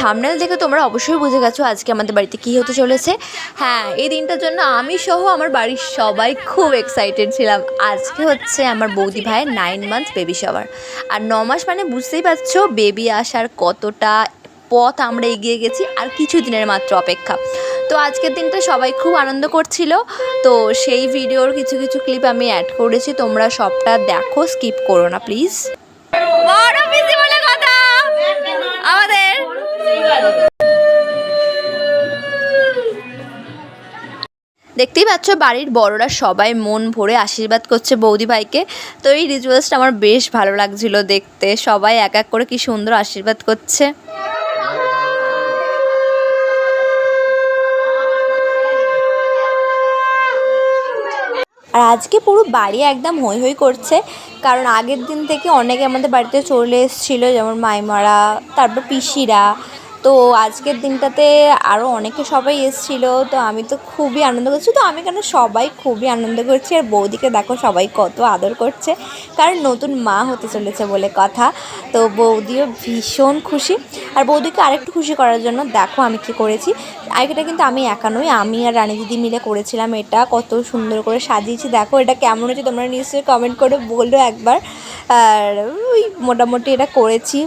Thumbnail দেখে তোমরা অবশ্যই বুঝে গেছো আজকে আমাদের বাড়িতে কী হতে চলেছে। হ্যাঁ এই দিনটার জন্য আমি সহ আমার বাড়ির সবাই খুব এক্সাইটেড ছিলাম। আজকে হচ্ছে আমার বৌদি ভাইয়ের নাইন মান্থ বেবি শাওয়ার আর ন মাস মানে বুঝতেই পারছ বেবি আসার কতটা পথ আমরা এগিয়ে গেছি আর কিছু দিনের মাত্র অপেক্ষা। তো আজকের দিনটা সবাই খুব আনন্দ করছিল। তো সেই ভিডিওর কিছু কিছু ক্লিপ আমি অ্যাড করেছি। তোমরা সবটা দেখো স্কিপ করো না প্লিজ আমাদের দেখতেই পাচ্ছ, বাড়ির বড়রা সবাই মন ভরে আশীর্বাদ করছে বৌদি ভাইকে। তো এই রিচুয়ালসটা আমার বেশ ভালো লাগছিল দেখতে। সবাই এক এক করে কি সুন্দর আশীর্বাদ করছে। আর আজকে পুরো বাড়ি একদম হই হই করছে, কারণ আগের দিন থেকে অনেকে আমাদের বাড়িতে চলে এসেছিল, যেমন মাইমারা, তারপর পিসিরা তো আজকের দিনটাতে আরও অনেকে সবাই এসেছিল, তো আমি তো খুবই আনন্দ করছি। তো আমি কেন সবাই খুবই আনন্দ করছি, আর বৌদিকে দেখো সবাই কত আদর করছে, কারণ নতুন মা হতে চলেছে বলে কথা। তো বৌদিও ভীষণ খুশি। আর বৌদিকে আরেকটু খুশি করার জন্য দেখো আমি কি করেছি। আর এটা কিন্তু আমি একা নই, আমি আর রানী দিদি মিলে করেছিলাম এটা, কত সুন্দর করে সাজিয়েছি। দেখো এটা কেমন হচ্ছে তোমরা নিশ্চয়ই কমেন্ট করে বলল একবার। আর ওই মোটামুটি এটা করেছি।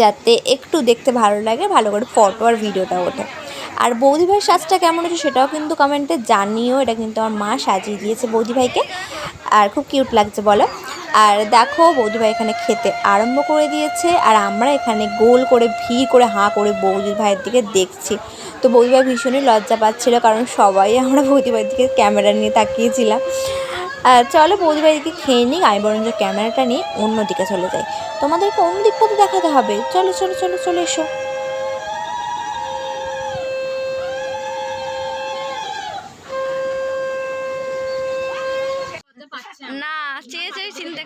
যাতে একটু দেখতে ভালো লাগে, ভালো করে ফটো আর ভিডিওটা ওঠে। আর বৌদি ভাইয়ের সাজটা কেমন হচ্ছে সেটাও কিন্তু কমেন্টে জানিও, এটা কিন্তু আমার মা সাজিয়ে দিয়েছে বৌদি ভাইকে আর খুব কিউট লাগছে বলো। আর দেখো বৌদি ভাই এখানে খেতে আরম্ভ করে দিয়েছে, আর আমরা এখানে গোল করে ভিড় করে হাঁ করে বৌদি ভাইয়ের দিকে দেখছি। তো বৌদি ভাই ভীষণই লজ্জা পাচ্ছিল, কারণ সবাই আমরা বৌদি ভাইয়ের দিকে ক্যামেরা নিয়ে তাকিয়েছিলাম। চলো বৌদি বাড়িকে খেয়ে নিই আমি বরঞ্চ ক্যামেরাটা নিয়ে অন্যদিকে চলে যাই। তোমাদেরকে অন্য দিকটা তো দেখাতে হবে? চলো চলো চলো চলে এসো। না চেয়ে চেয়ে চিনতে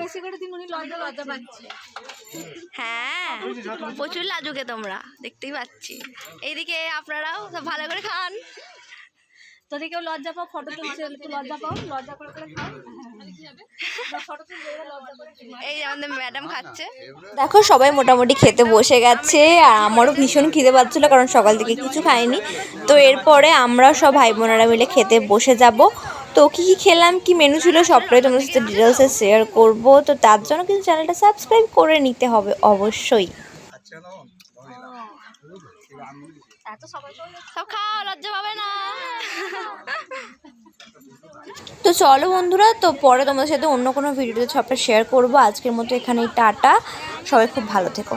বেশি করে দিন উনি লজ্জা লজ্জা পাচ্ছে। হ্যাঁ প্রচুর লাজুকে তোমরা দেখতেই পাচ্ছি। এইদিকে আপনারাও ভালো করে খান। যদি কেউ লজ্জা পাও? ফটো তুলছে একটু লজ্জা পাও? লজ্জা করে করে খাও? ফটো তুলছে লজ্জা করে এই আমাদের ম্যাডাম খাচ্ছে। দেখো সবাই মোটামুটি খেতে বসে গেছে আর আমারও ভীষণ খিদে পাচ্ছিলো কারণ সকাল থেকে কিছু খাইনি। তো এরপরে আমরা সব ভাই বোনেরা মিলে খেতে বসে যাব। তো কী কী খেলাম কি মেনু ছিল সবটাই তোমাদের সাথে ডিটেলসে শেয়ার করব। তো তার জন্য কিন্তু চ্যানেলটা সাবস্ক্রাইব করে নিতে হবে অবশ্যই। সবাই সব খাও লজ্জা পাবে না। তো চলো বন্ধুরা তো পরে তোমাদের সাথে অন্য কোনো ভিডিওতে সবটা শেয়ার করব। আজকের মতো এখানেই টাটা। সবাই খুব ভালো থেকো।